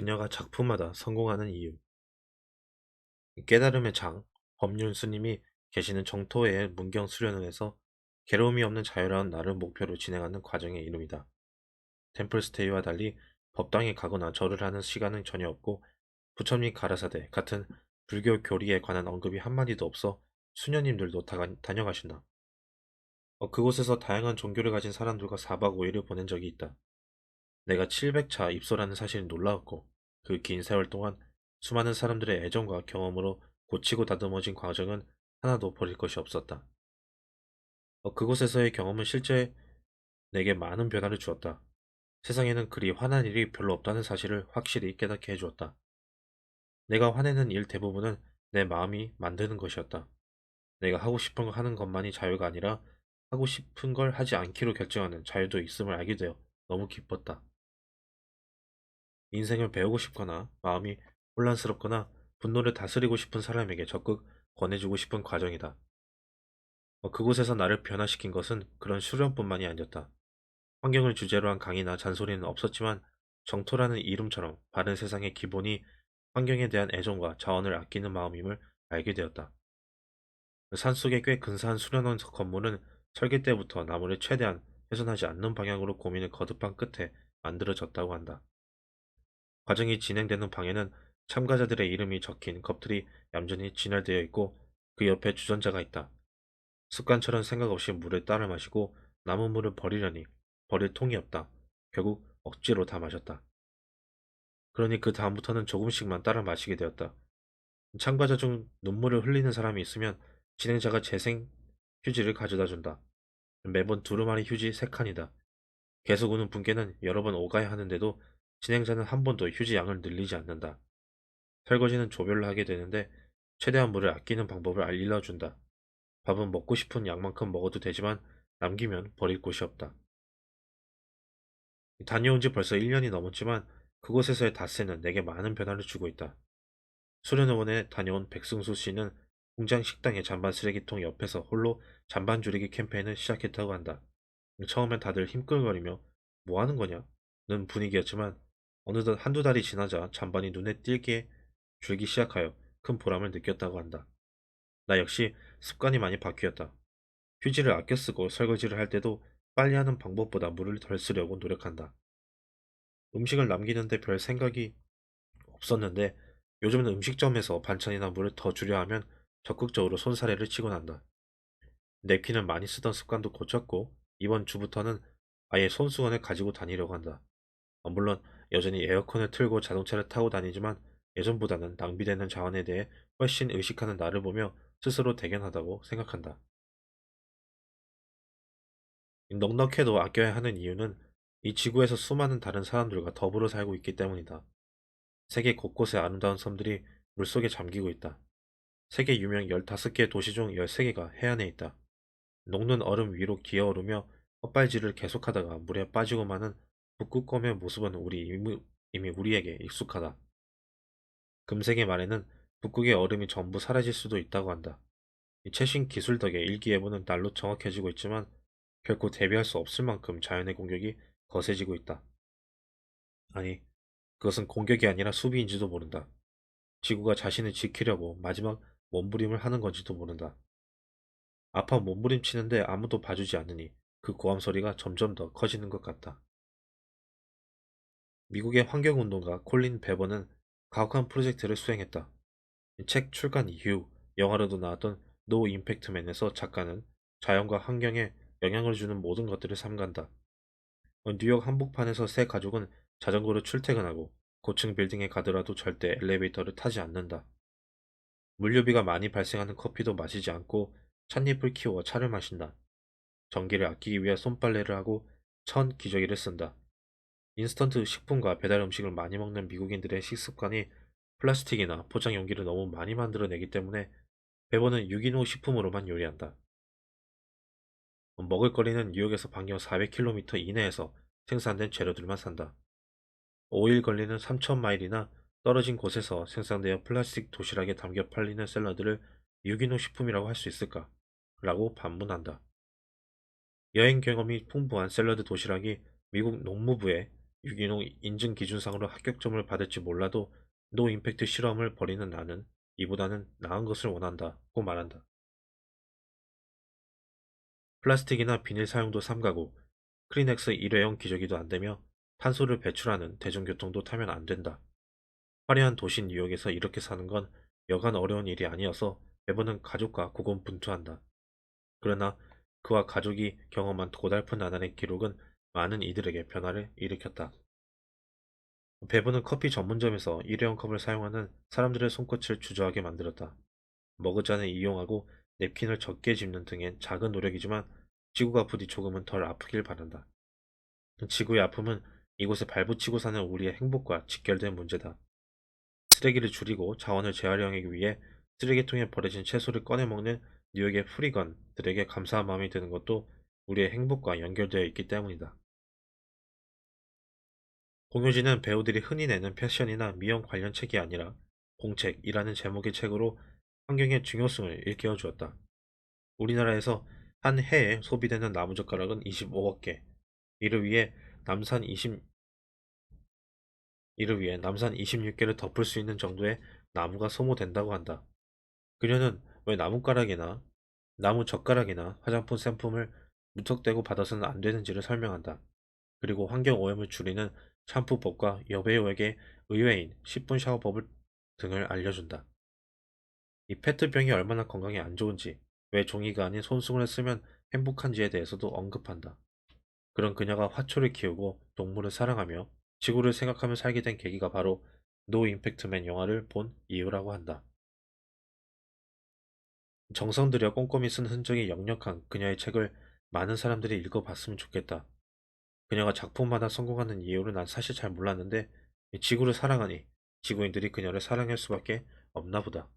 그녀가 작품마다 성공하는 이유. 깨달음의 장, 법륜 스님이 계시는 정토의 문경 수련원에서 괴로움이 없는 자유로운 나를 목표로 진행하는 과정의 이름이다. 템플스테이와 달리 법당에 가거나 절을 하는 시간은 전혀 없고 부처님 가라사대 같은 불교 교리에 관한 언급이 한마디도 없어 수녀님들도 다 다녀가신다. 어, 그곳에서 다양한 종교를 가진 사람들과 4박 5일을 보낸 적이 있다. 내가 700차 입소라는 사실이 놀라웠고 그 긴 세월 동안 수많은 사람들의 애정과 경험으로 고치고 다듬어진 과정은 하나도 버릴 것이 없었다. 어, 그곳에서의 경험은 실제 내게 많은 변화를 주었다. 세상에는 그리 화난 일이 별로 없다는 사실을 확실히 깨닫게 해주었다. 내가 화내는 일 대부분은 내 마음이 만드는 것이었다. 내가 하고 싶은 걸 하는 것만이 자유가 아니라 하고 싶은 걸 하지 않기로 결정하는 자유도 있음을 알게 되어 너무 기뻤다. 인생을 배우고 싶거나 마음이 혼란스럽거나 분노를 다스리고 싶은 사람에게 적극 권해주고 싶은 과정이다. 어, 그곳에서 나를 변화시킨 것은 그런 수련뿐만이 아니었다. 환경을 주제로 한 강의나 잔소리는 없었지만 정토라는 이름처럼 바른 세상의 기본이 환경에 대한 애정과 자원을 아끼는 마음임을 알게 되었다. 산속의 꽤 근사한 수련원 건물은 설계 때부터 나무를 최대한 훼손하지 않는 방향으로 고민을 거듭한 끝에 만들어졌다고 한다. 과정이 진행되는 방에는 참가자들의 이름이 적힌 컵들이 얌전히 진열되어 있고 그 옆에 주전자가 있다. 습관처럼 생각 없이 물을 따라 마시고 남은 물을 버리려니 버릴 통이 없다. 결국 억지로 다 마셨다. 그러니 그 다음부터는 조금씩만 따라 마시게 되었다. 참가자 중 눈물을 흘리는 사람이 있으면 진행자가 재생 휴지를 가져다 준다. 매번 두루마리 휴지 3칸이다. 계속 우는 분께는 여러 번 오가야 하는데도 진행자는 한 번도 휴지 양을 늘리지 않는다. 설거지는 조별로 하게 되는데 최대한 물을 아끼는 방법을 알려준다. 밥은 먹고 싶은 양만큼 먹어도 되지만 남기면 버릴 곳이 없다. 다녀온 지 벌써 1년이 넘었지만 그곳에서의 닷새는 내게 많은 변화를 주고 있다. 수련원에 다녀온 백승수 씨는 공장 식당의 잔반 쓰레기통 옆에서 홀로 잔반 줄이기 캠페인을 시작했다고 한다. 처음엔 다들 힘끌거리며 뭐 하는 거냐? 는 분위기였지만 어느덧 한두 달이 지나자 잔반이 눈에 띄게 줄기 시작하여 큰 보람을 느꼈다고 한다. 나 역시 습관이 많이 바뀌었다. 휴지를 아껴 쓰고 설거지를 할 때도 빨리 하는 방법보다 물을 덜 쓰려고 노력한다. 음식을 남기는데 별 생각이 없었는데 요즘은 음식점에서 반찬이나 물을 더 주려 하면 적극적으로 손사래를 치곤 한다. 냅킨을 많이 쓰던 습관도 고쳤고 이번 주부터는 아예 손수건을 가지고 다니려고 한다. 어, 물론 여전히 에어컨을 틀고 자동차를 타고 다니지만 예전보다는 낭비되는 자원에 대해 훨씬 의식하는 나를 보며 스스로 대견하다고 생각한다. 넉넉해도 아껴야 하는 이유는 이 지구에서 수많은 다른 사람들과 더불어 살고 있기 때문이다. 세계 곳곳의 아름다운 섬들이 물속에 잠기고 있다. 세계 유명 15개 도시 중 13개가 해안에 있다. 녹는 얼음 위로 기어오르며 헛발질을 계속하다가 물에 빠지고 마는 북극곰의 모습은 우리 이미, 이미 우리에게 익숙하다. 금생의 말에는 북극의 얼음이 전부 사라질 수도 있다고 한다. 이 최신 기술 덕에 일기예보는 날로 정확해지고 있지만 결코 대비할 수 없을 만큼 자연의 공격이 거세지고 있다. 아니, 그것은 공격이 아니라 수비인지도 모른다. 지구가 자신을 지키려고 마지막 몸부림을 하는 건지도 모른다. 아파 몸부림치는데 아무도 봐주지 않으니 그 고함 소리가 점점 더 커지는 것 같다. 미국의 환경운동가 콜린 베버는 가혹한 프로젝트를 수행했다. 책 출간 이후 영화로도 나왔던 노 임팩트맨에서 작가는 자연과 환경에 영향을 주는 모든 것들을 삼간다. 뉴욕 한복판에서 새 가족은 자전거로 출퇴근하고 고층 빌딩에 가더라도 절대 엘리베이터를 타지 않는다. 물류비가 많이 발생하는 커피도 마시지 않고 찻잎을 키워 차를 마신다. 전기를 아끼기 위해 손빨래를 하고 천 기저귀를 쓴다. 인스턴트 식품과 배달 음식을 많이 먹는 미국인들의 식습관이 플라스틱이나 포장 용기를 너무 많이 만들어내기 때문에 배번은 유기농 식품으로만 요리한다. 먹을거리는 뉴욕에서 반경 400km 이내에서 생산된 재료들만 산다. 5일 걸리는 3,000마일이나 떨어진 곳에서 생산되어 플라스틱 도시락에 담겨 팔리는 샐러드를 유기농 식품이라고 할 수 있을까? 라고 반문한다. 여행 경험이 풍부한 샐러드 도시락이 미국 농무부에 유기농 인증 기준상으로 합격점을 받을지 몰라도 노 임팩트 실험을 벌이는 나는 이보다는 나은 것을 원한다고 말한다. 플라스틱이나 비닐 사용도 삼가고 크리넥스 일회용 기저귀도 안 되며 탄소를 배출하는 대중교통도 타면 안 된다. 화려한 도시 뉴욕에서 이렇게 사는 건 여간 어려운 일이 아니어서 매번은 가족과 고군분투한다. 그러나 그와 가족이 경험한 고달픈 나날의 기록은 많은 이들에게 변화를 일으켰다. 배부는 커피 전문점에서 일회용 컵을 사용하는 사람들의 손끝을 주저하게 만들었다. 머그잔을 이용하고 냅킨을 적게 집는 등의 작은 노력이지만 지구가 부디 조금은 덜 아프길 바란다. 지구의 아픔은 이곳에 발붙이고 사는 우리의 행복과 직결된 문제다. 쓰레기를 줄이고 자원을 재활용하기 위해 쓰레기통에 버려진 채소를 꺼내 먹는 뉴욕의 프리건들에게 감사한 마음이 드는 것도 우리의 행복과 연결되어 있기 때문이다. 공효진은 배우들이 흔히 내는 패션이나 미용 관련 책이 아니라 공책이라는 제목의 책으로 환경의 중요성을 일깨워 주었다. 우리나라에서 한 해에 소비되는 나무젓가락은 25억 개. 이를 위해 남산 20 이를 위해 남산 26개를 덮을 수 있는 정도의 나무가 소모된다고 한다. 그녀는 왜 나뭇가락이나 나무 젓가락이나 화장품 샘품을 무턱대고 받아서는 안 되는지를 설명한다. 그리고 환경 오염을 줄이는 샴푸법과 여배우에게 의외인 10분 샤워법을 등을 알려준다. 이 페트병이 얼마나 건강에 안 좋은지, 왜 종이가 아닌 손수건을 쓰면 행복한지에 대해서도 언급한다. 그런 그녀가 화초를 키우고 동물을 사랑하며 지구를 생각하며 살게 된 계기가 바로 노 임팩트맨 영화를 본 이유라고 한다. 정성 들여 꼼꼼히 쓴 흔적이 역력한 그녀의 책을 많은 사람들이 읽어봤으면 좋겠다. 그녀가 작품마다 성공하는 이유를 난 사실 잘 몰랐는데 이 지구를 사랑하니 지구인들이 그녀를 사랑할 수밖에 없나 보다.